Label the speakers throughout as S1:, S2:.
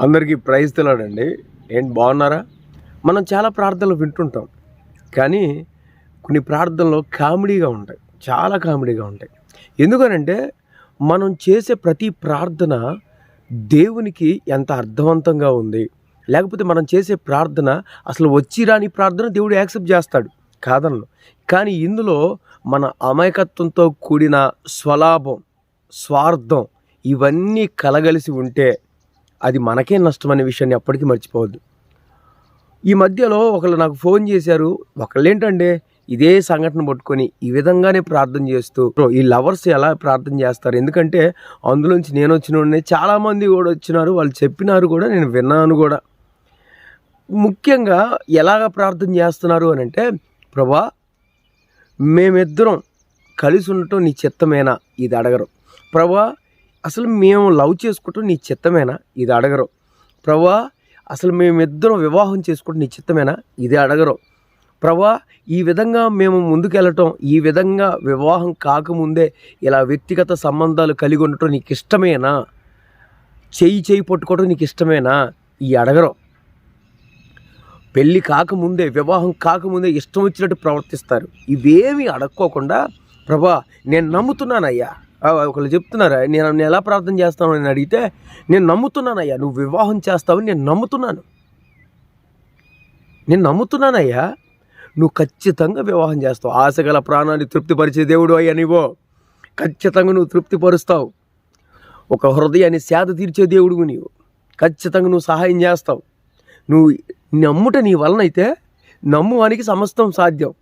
S1: అందరికీ ప్రైజ్ తెలాడండి. ఏంటి బాగున్నారా? మనం చాలా ప్రార్థనలు వింటుంటాం. కానీ కొన్ని ప్రార్థనలు కామెడీగా ఉంటాయి. చాలా కామెడీగా ఉంటాయి. ఎందుకనంటే మనం చేసే ప్రతి ప్రార్థన దేవునికి ఎంత అర్థవంతంగా ఉంది. లేకపోతే మనం చేసే ప్రార్థన అసలు వచ్చి రాని ప్రార్థన దేవుడు యాక్సెప్ట్ చేస్తాడు. కాదన్ను. కానీ ఇందులో మన అమాయకత్వంతో కూడిన స్వలాభం స్వార్థం ఇవన్నీ కలగలిసి ఉంటే అది మనకే నష్టం అనే విషయాన్ని ఎప్పటికీ మర్చిపోవద్దు. ఈ మధ్యలో ఒకళ్ళు నాకు ఫోన్ చేశారు. ఒకళ్ళు ఏంటంటే ఇదే సంఘటన పట్టుకొని ఈ విధంగానే ప్రార్థన చేస్తూ ఈ లవర్స్ ఎలా ప్రార్థన చేస్తారు? ఎందుకంటే అందులోంచి నేను వచ్చిన చాలామంది కూడా వచ్చినారు. వాళ్ళు చెప్పినారు కూడా నేను విన్నాను కూడా. ముఖ్యంగా ఎలాగ ప్రార్థన చేస్తున్నారు అని అంటే ప్రభా మేమిద్దరం కలిసి ఉండటం నీ చిత్తమేనా? ఇది అడగరు. ప్రభా అసలు మేము లవ్ చేసుకోవటం నీ చిత్తమేనా? ఇది అడగరు. ప్రభా అసలు మేమిద్దరం వివాహం చేసుకుంటూ నీ చిత్తమేనా? ఇది అడగరు. ప్రభా ఈ విధంగా మేము ముందుకెళ్ళటం ఈ విధంగా వివాహం కాకముందే ఇలా వ్యక్తిగత సంబంధాలు కలిగి ఉండటం నీకు ఇష్టమేనా? చెయ్యి చెయ్యి పట్టుకోవడం నీకు ఇష్టమేనా? ఈ అడగరు. పెళ్ళి కాకముందే వివాహం కాకముందే ఇష్టం వచ్చినట్టు ప్రవర్తిస్తారు. ఇవేమీ అడక్కోకుండా ప్రభా నేను నమ్ముతున్నానయ్యా. ఒకళ్ళు చెప్తున్నారా నేను నేను ఎలా ప్రార్థన చేస్తాను అని అడిగితే నేను నమ్ముతున్నానయ్యా నువ్వు వివాహం చేస్తావని నేను నమ్ముతున్నాను. నేను నమ్ముతున్నానయ్యా నువ్వు ఖచ్చితంగా వివాహం చేస్తావు. ఆశగల ప్రాణాన్ని తృప్తిపరిచే దేవుడు అయ్యా నీవో. ఖచ్చితంగా నువ్వు తృప్తిపరుస్తావు. ఒక హృదయాన్ని సేద తీర్చే దేవుడు నీవు. ఖచ్చితంగా నువ్వు సహాయం చేస్తావు. నువ్వు నమ్ముట నీ వలన అయితే నమ్మువానికి సమస్తం సాధ్యం.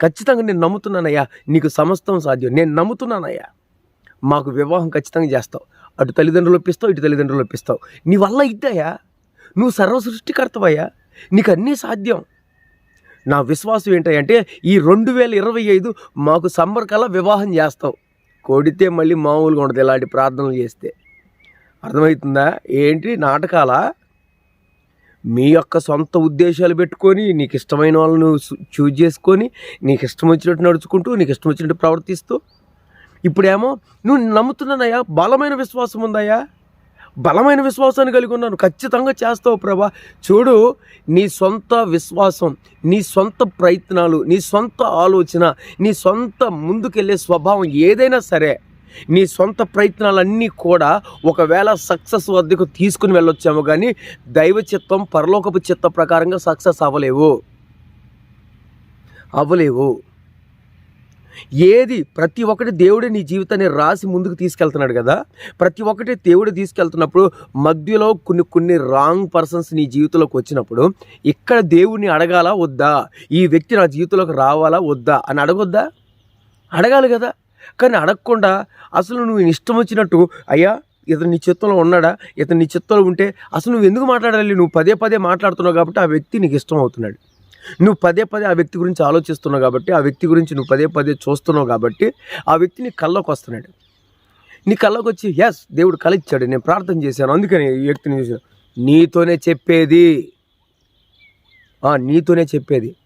S1: ఖచ్చితంగా నేను నమ్ముతున్నానయ్యా నీకు సమస్తం సాధ్యం. నేను నమ్ముతున్నానయ్యా. మాకు వివాహం ఖచ్చితంగా చేస్తావు. అటు తల్లిదండ్రులు ఒప్పిస్తావు ఇటు తల్లిదండ్రులు ఒప్పిస్తావు. నీ వల్ల ఇద్దయ్యా నువ్వు సర్వ సృష్టికర్తవయ్యా? నీకు అన్నీ సాధ్యం. నా విశ్వాసం ఏంటంటే ఈ రెండు వేల ఇరవై ఐదు మాకు సమ్మర్ కల్లా వివాహం చేస్తావు. కొడితే మళ్ళీ మామూలుగా ఉండదు ఇలాంటి ప్రార్థనలు చేస్తే. అర్థమవుతుందా? ఏంటి నాటకాలా? మీ యొక్క సొంత ఉద్దేశాలు పెట్టుకొని నీకు ఇష్టమైన వాళ్ళను చూజ్ చేసుకొని నీకు ఇష్టం వచ్చినట్టు నడుచుకుంటూ నీకు ఇష్టం వచ్చినట్టు ప్రవర్తిస్తూ ఇప్పుడేమో నువ్వు నమ్ముతున్నానయ్యా బలమైన విశ్వాసం ఉందయ్యా. బలమైన విశ్వాసాన్ని కలిగి ఉన్నాను ఖచ్చితంగా చేస్తావు ప్రభా. చూడు నీ సొంత విశ్వాసం నీ సొంత ప్రయత్నాలు నీ సొంత ఆలోచన నీ సొంత ముందుకెళ్ళే స్వభావం ఏదైనా సరే నీ సొంత ప్రయత్నాలన్నీ కూడా ఒకవేళ సక్సెస్ వద్దకు తీసుకుని వెళ్ళొచ్చాము కానీ దైవ చిత్తం పరలోకపు చిత్త ప్రకారంగా సక్సెస్ అవ్వలేవు. అవ్వలేవు. ఏది ప్రతి ఒక్కటి దేవుడే నీ జీవితాన్ని రాసి ముందుకు తీసుకెళ్తున్నాడు కదా? ప్రతి ఒక్కటి దేవుడు తీసుకెళ్తున్నప్పుడు మధ్యలో కొన్ని కొన్ని రాంగ్ పర్సన్స్ నీ జీవితంలోకి వచ్చినప్పుడు ఇక్కడ దేవుడిని అడగాలా వద్దా? ఈ వ్యక్తి నా జీవితంలోకి రావాలా వద్దా? అని అడగొద్దా? అడగాలి కదా. కానీ అడగకుండా అసలు నువ్వు ఇష్టం వచ్చినట్టు అయ్యా ఇతను నీ చిత్తంలో ఉన్నాడా? ఇతను నీ చిత్తంలో ఉంటే అసలు నువ్వు ఎందుకు మాట్లాడాలి? నువ్వు పదే పదే మాట్లాడుతున్నావు కాబట్టి ఆ వ్యక్తి నీకు ఇష్టం అవుతున్నాడు. నువ్వు పదే పదే ఆ వ్యక్తి గురించి ఆలోచిస్తున్నావు కాబట్టి ఆ వ్యక్తి గురించి నువ్వు పదే పదే చూస్తున్నావు కాబట్టి ఆ వ్యక్తి నీ కళ్ళలోకి వస్తున్నాడు. నీ కళ్ళలోకి వచ్చి ఎస్ దేవుడు కళ ఇచ్చాడు నేను ప్రార్థన చేశాను అందుకని ఈ వ్యక్తిని చూసాను నీతోనే చెప్పేది. నీతోనే చెప్పేది.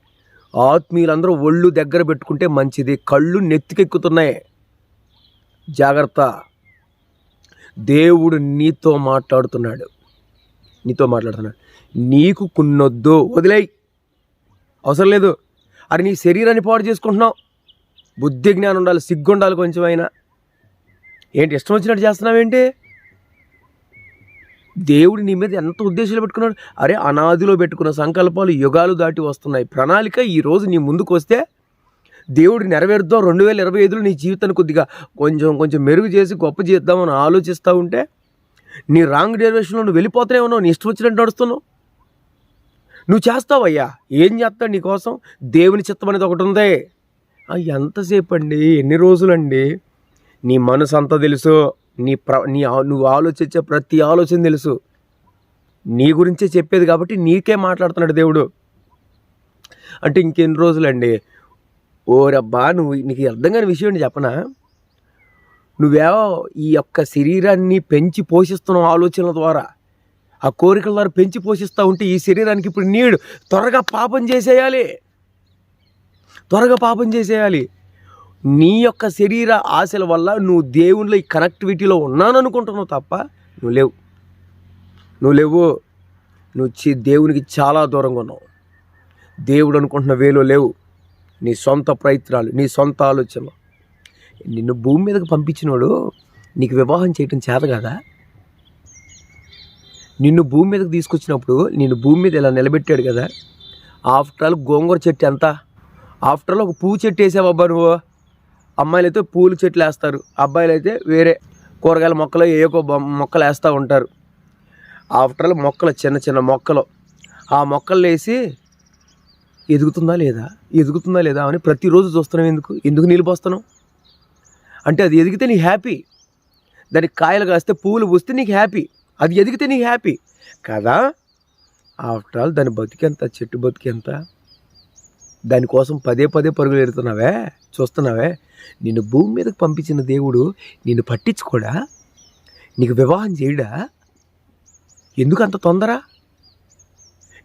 S1: ఆత్మీయులందరూ ఒళ్ళు దగ్గర పెట్టుకుంటే మంచిది కళ్ళు నెత్తికెక్కుతున్నాయి. జాగ్రత్త. దేవుడు నీతో మాట్లాడుతున్నాడు. నీతో మాట్లాడుతున్నాడు. నీకు కున్నొద్దు. వదిలేయి. అవసరం లేదు. అది నీ శరీరాన్ని పాడు చేసుకుంటున్నావు. బుద్ధి జ్ఞానం ఉండాలి సిగ్గు ఉండాలి కొంచెం అయినా ఏంటి ఇష్టం వచ్చినట్టు చేస్తున్నావేంటి? దేవుడు నీ మీద ఎంత ఉద్దేశాలు పెట్టుకున్నాడు? అరే అనాదిలో పెట్టుకున్న సంకల్పాలు యుగాలు దాటి వస్తున్నాయి. ప్రణాళిక ఈ రోజు నీ ముందుకు వస్తే దేవుడు నెరవేరుద్దాం. రెండు వేల ఇరవై ఐదులో నీ జీవితాన్ని కొద్దిగా కొంచెం కొంచెం మెరుగు చేసి గొప్ప చేద్దామని ఆలోచిస్తూ ఉంటే నీ రాంగ్ డైరెక్షన్లో నువ్వు వెళ్ళిపోతూనే ఉన్నావు. నీ ఇష్టం వచ్చినట్టు నడుస్తున్నావు. నువ్వు చేస్తావయ్యా? ఏం చేస్తావు నీకోసం? దేవుని చిత్తం అనేది ఒకటి ఉంది. ఎంతసేపు అండి ఎన్ని రోజులండి? నీ మనసు అంతా తెలుసు. నీ ప్ర నీ నువ్వు ఆలోచించే ప్రతి ఆలోచన తెలుసు. నీ గురించే చెప్పేది కాబట్టి నీకే మాట్లాడుతున్నాడు దేవుడు. అంటే ఇంకెన్ని రోజులండి? ఓరబ్బా నువ్వు నీకు అర్థం కాని విషయం అండి చెప్పనా? నువ్వేవో ఈ యొక్క శరీరాన్ని పెంచి పోషిస్తున్నావు ఆలోచనల ద్వారా. ఆ కోరికల ద్వారా పెంచి పోషిస్తూ ఉంటే ఈ శరీరానికి ఇప్పుడు నీడు. త్వరగా పాపం చేసేయాలి. త్వరగా పాపం చేసేయాలి. నీ యొక్క శరీర ఆశల వల్ల నువ్వు దేవుళ్ళ ఈ కనెక్టివిటీలో ఉన్నాను అనుకుంటున్నావు తప్ప నువ్వు లేవు. నువ్వు లేవు. నువ్వు దేవునికి చాలా దూరంగా ఉన్నావు. దేవుడు అనుకుంటున్న వేలో లేవు. నీ సొంత ప్రయత్నాలు నీ సొంత ఆలోచనలు. నిన్ను భూమి మీదకి పంపించినోడు నీకు వివాహం చేయటం చేత కదా? నిన్ను భూమి మీదకి తీసుకొచ్చినప్పుడు నిన్ను భూమి మీద ఇలా నిలబెట్టాడు కదా. ఆఫ్టర్ ఆల్ గోంగూర చెట్టు ఎంత? ఆఫ్టర్ ఆల్ ఒక పువ్వు చెట్టు వేసావబ్బా నువ్వు. అమ్మాయిలు అయితే పూల చెట్లు వేస్తారు. అబ్బాయిలు అయితే వేరే కూరగాయల మొక్కలు ఏ మొక్కలు వేస్తూ ఉంటారు. ఆఫ్టర్ ఆల్ మొక్కలు చిన్న చిన్న మొక్కలు. ఆ మొక్కలు వేసి ఎదుగుతుందా లేదా? ఎదుగుతుందా లేదా అని ప్రతిరోజు చూస్తున్నాం ఎందుకు? ఎందుకు నీళ్ళు పోస్తున్నావు? అంటే అది ఎదిగితే నీకు హ్యాపీ దానికి కాయలు కాస్తే పువ్వులు పూస్తే నీకు హ్యాపీ అది ఎదిగితే నీకు హ్యాపీ. కదా? ఆఫ్టర్ ఆల్ దాని బతికెంత? చెట్టు బతికెంత? దానికోసం పదే పదే పరుగులు ఎడుతున్నావే? చూస్తున్నావే? నిన్ను భూమి మీదకి పంపించిన దేవుడు నిన్ను పట్టించుకోడా? నీకు వివాహం చేయడా? ఎందుకు అంత తొందర?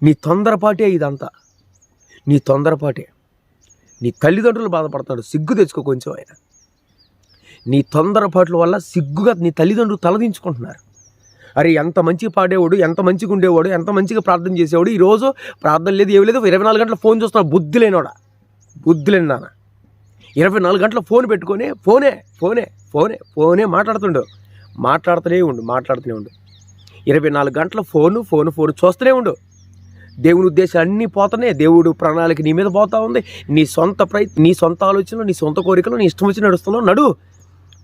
S1: నీ తొందరపాటే ఇదంతా. నీ తొందరపాటే. నీ తల్లిదండ్రులు బాధపడతాడు సిగ్గు తెచ్చుకో కొంచెం ఆయన. నీ తొందరపాట్ల వల్ల సిగ్గుగా నీ తల్లిదండ్రులు తలదించుకుంటున్నారు. అరే ఎంత మంచిగా పాడేవాడు ఎంత మంచిగా ఉండేవాడు ఎంత మంచిగా ప్రార్థన చేసేవాడు ఈరోజు ప్రార్థన లేదు ఏమి లేదు ఇరవై నాలుగు గంటల ఫోన్ చూస్తున్నాడు బుద్ధి లేనివాడా? బుద్ధి లేని నాన్న. ఇరవై నాలుగు గంటల ఫోన్ పెట్టుకొని ఫోనే ఫోనే ఫోనే ఫోనే మాట్లాడుతుండు. మాట్లాడుతూనే ఉండు మాట్లాడుతూనే ఉండు. ఇరవై నాలుగు గంటల ఫోను ఫోను ఫోను చూస్తూనే ఉండు. దేవుని ఉద్దేశాలు అన్నీ పోతున్నాయి. దేవుడు ప్రణాళిక నీ మీద పోతా ఉంది. నీ సొంత ప్రయత్నం నీ సొంత ఆలోచనలు నీ సొంత కోరికలు నీ ఇష్టం వచ్చి నడుస్తున్నావు. నడు.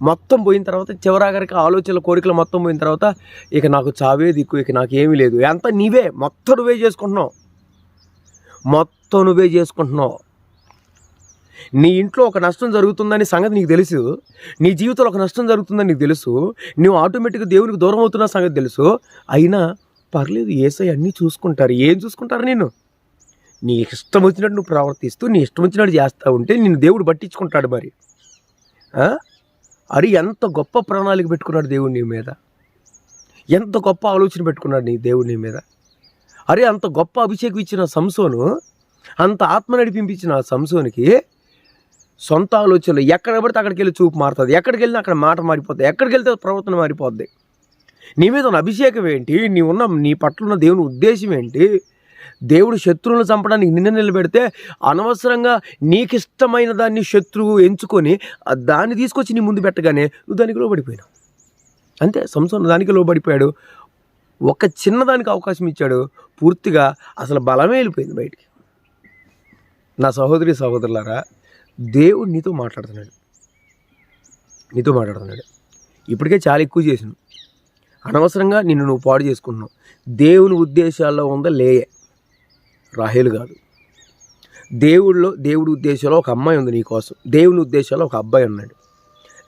S1: మొత్తం పోయిన తర్వాత చివరాగరికి ఆలోచనల కోరికలు మొత్తం పోయిన తర్వాత ఇక నాకు చావే దిక్కు ఇక నాకు ఏమీ లేదు. అంతా నీవే మొత్తం నువ్వే చేసుకుంటున్నావు. మొత్తం నువ్వే చేసుకుంటున్నావు. నీ ఇంట్లో ఒక నష్టం జరుగుతుందని సంగతి నీకు తెలుసు. నీ జీవితంలో ఒక నష్టం జరుగుతుందని నీకు తెలుసు. నువ్వు ఆటోమేటిక్గా దేవునికి దూరం అవుతున్న సంగతి తెలుసు. అయినా పర్లేదు ఏసై అన్నీ చూసుకుంటారు. ఏం చూసుకుంటారు నేను నీ ఇష్టం వచ్చినట్టు నువ్వు ప్రవర్తిస్తూ నీ ఇష్టం వచ్చినట్టు చేస్తూ ఉంటే నిన్ను దేవుడు పట్టించుకుంటాడు మరి. అరే ఎంత గొప్ప ప్రణాళిక పెట్టుకున్నాడు దేవుడు నీ మీద? ఎంత గొప్ప ఆలోచన పెట్టుకున్నాడు నీ దేవుడు నీ మీద? అరే అంత గొప్ప అభిషేకం ఇచ్చిన సంసోను అంత ఆత్మ నడిపింపించిన ఆ సంసోనికి సొంత ఆలోచనలు ఎక్కడ పడితే అక్కడికి వెళ్ళి చూపు మారుతుంది. ఎక్కడికి వెళ్ళినా అక్కడ మాట మారిపోతుంది ఎక్కడికి వెళ్తే ప్రవర్తన మారిపోద్ది. నీ మీద ఉన్న అభిషేకం ఏంటి? నీ ఉన్న నీ పట్ల ఉన్న దేవుని ఉద్దేశం ఏంటి? దేవుడు శత్రువులను చంపడానికి నిన్న నిలబెడితే అనవసరంగా నీకు ఇష్టమైన దాన్ని శత్రువు ఎంచుకొని దాన్ని తీసుకొచ్చి నీ ముందు పెట్టగానే నువ్వు దానికి లోబడిపోయినావు. అంతే సంసోను దానికి లోబడిపోయాడు. ఒక చిన్నదానికి అవకాశం ఇచ్చాడు. పూర్తిగా అసలు బలమే వెళ్ళిపోయింది బయటికి. నా సహోదరి సహోదరులారా దేవుడు నీతో మాట్లాడుతున్నాడు. నీతో మాట్లాడుతున్నాడు. ఇప్పటికే చాలా ఎక్కువ చేసినావు అనవసరంగా నిన్ను నువ్వు పాడు చేసుకుంటున్నావు. దేవుని ఉద్దేశాల్లో ఉందా లేయే. రాహేలు కాదు దేవుడిలో దేవుడి ఉద్దేశంలో ఒక అమ్మాయి ఉంది నీకోసం దేవుని ఉద్దేశంలో ఒక అబ్బాయి ఉన్నాడు.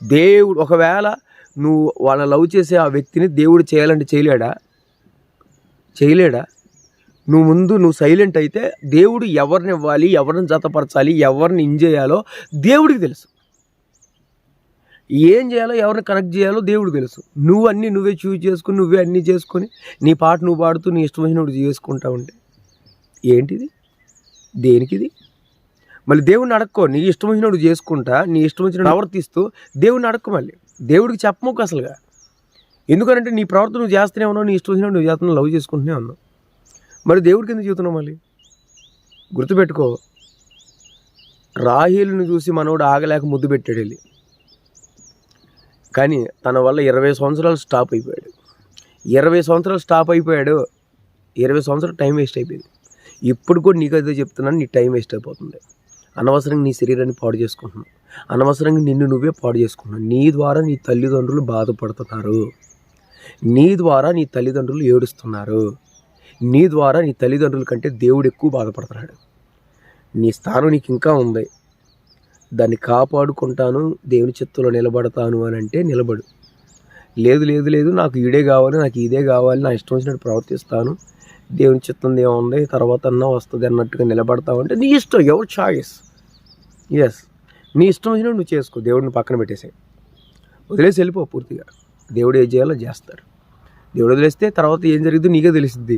S1: దేవుడు ఒకవేళ నువ్వు వాళ్ళ లవ్ చేసే ఆ వ్యక్తిని దేవుడు చేయాలంటే చేయలేడా? చేయలేడా? నువ్వు ముందు నువ్వు సైలెంట్ అయితే దేవుడు ఎవరిని ఇవ్వాలి ఎవరిని జతపరచాలి ఎవరిని ఇన్ చేయాలో దేవుడికి తెలుసు. ఏం చేయాలో ఎవరిని కనెక్ట్ చేయాలో దేవుడు తెలుసు. నువ్వు అన్నీ నువ్వే చూజ్ చేసుకుని నువ్వే అన్నీ చేసుకొని నీ పాట నువ్వు పాడుతూ నీ ఇష్టం వచ్చినప్పుడు చేసుకుంటా ఉంటే ఏంటిది? దేనికిది? మళ్ళీ దేవుడిని అడక్కో నీ ఇష్టం వచ్చినప్పుడు చేసుకుంటా నీ ఇష్టం వచ్చిన ప్రవర్తిస్తూ దేవుడిని అడక్కు మళ్ళీ. దేవుడికి చెప్పమోకు అసలుగా. ఎందుకంటే నీ ప్రవర్తన నువ్వు చేస్తూనే ఉన్నావు నీ ఇష్టం వచ్చినప్పుడు నువ్వు చేస్తున్నావు లవ్ చేసుకుంటూనే ఉన్నావు. మరి దేవుడికి ఎందుకు చెబుతున్నావు మళ్ళీ? గుర్తుపెట్టుకో రాహీలను చూసి మనోడు ఆగలేక ముద్దు పెట్టాడు వెళ్ళి. కానీ తన వల్ల ఇరవై సంవత్సరాలు స్టాప్ అయిపోయాడు. ఇరవై సంవత్సరాలు స్టాప్ అయిపోయాడు ఇరవై సంవత్సరాలు టైం వేస్ట్ అయిపోయింది. ఇప్పుడు కూడా నీకు అదే చెప్తున్నాను నీ టైం వేస్ట్ అయిపోతుంది. అనవసరంగా నీ శరీరాన్ని పాడు చేసుకుంటున్నావు. అనవసరంగా నిన్ను నువ్వే పాడు చేసుకుంటున్నావు. నీ ద్వారా నీ తల్లిదండ్రులు బాధపడుతున్నారు. నీ ద్వారా నీ తల్లిదండ్రులు ఏడుస్తున్నారు. నీ ద్వారా నీ తల్లిదండ్రుల కంటే దేవుడు ఎక్కువ బాధపడుతున్నాడు. నీ స్థానం నీకు ఇంకా ఉంది. దాన్ని కాపాడుకుంటాను దేవుని చిత్తంలో నిలబడతాను అని అంటే నిలబడు. లేదు లేదు లేదు నాకు ఈడే కావాలి నాకు ఇదే కావాలి నా ఇష్టం వచ్చినట్టు ప్రవర్తిస్తాను. దేవుని చిత్తం ఏముంది? తర్వాత అన్నా వస్తుంది అన్నట్టుగా నిలబడతావు అంటే నీ ఇష్టం ఎవరు చాయిస్ ఎస్ నీ ఇష్టం వచ్చినా నువ్వు చేసుకో దేవుడిని పక్కన పెట్టేసే వదిలేసి వెళ్ళిపో పూర్తిగా. దేవుడు ఏం చేయాలో చేస్తాడు. దేవుడు వదిలేస్తే తర్వాత ఏం జరిగిందో నీకే తెలుస్తుంది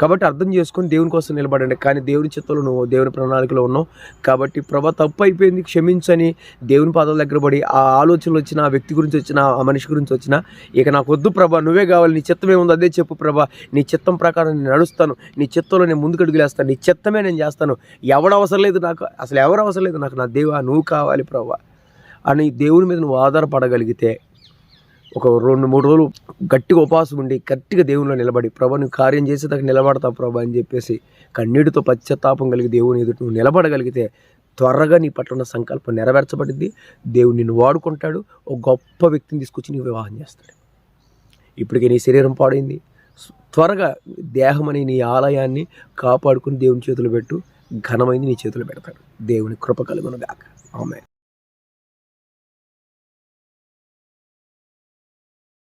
S1: కాబట్టి అర్థం చేసుకొని దేవుని కోసం నిలబడండి. కానీ దేవుని చిత్తంలో నువ్వు దేవుని ప్రణాళికలో ఉన్నావు. కాబట్టి ప్రభా తప్పు అయిపోయింది క్షమించని దేవుని పాదాల దగ్గర పడి ఆ ఆలోచనలు వచ్చిన ఆ వ్యక్తి గురించి వచ్చిన ఆ మనిషి గురించి వచ్చిన ఇక నాకు వద్దు ప్రభా నువ్వే కావాలి. నీ చిత్తం ఏముందో అదే చెప్పు ప్రభా. నీ చిత్తం ప్రకారం నేను నడుస్తాను. నీ చిత్తంలో నేను ముందుకు అడుగులేస్తాను నీ చిత్తమే నేను చేస్తాను. ఎవడు అవసరం లేదు నాకు అసలు ఎవరు అవసరం లేదు నాకు నా దేవా నువ్వు కావాలి ప్రభా. అని దేవుని మీద నువ్వు ఆధారపడగలిగితే ఒక రెండు మూడు రోజులు గట్టిగా ఉపవాసం ఉండి గట్టిగా దేవునిలో నిలబడి ప్రభా నువ్వు కార్యం చేసేదాకా నిలబడతావు ప్రభా అని చెప్పేసి కన్నీటితో పశ్చాత్తాపం కలిగి దేవుని ఎదుటి నువ్వు నిలబడగలిగితే త్వరగా నీ పట్ల ఉన్న సంకల్పం నెరవేర్చబడింది. దేవుడు నిన్ను వాడుకుంటాడు. ఒక గొప్ప వ్యక్తిని తీసుకొచ్చి నీకు వివాహం చేస్తాడు. ఇప్పటికే నీ శరీరం పాడైంది. త్వరగా దేహం అనే నీ ఆలయాన్ని కాపాడుకుని దేవుని చేతులు పెట్టు. ఘనమైంది నీ చేతులు పెడతాడు. దేవుని కృప కలుగును గాక ఆమె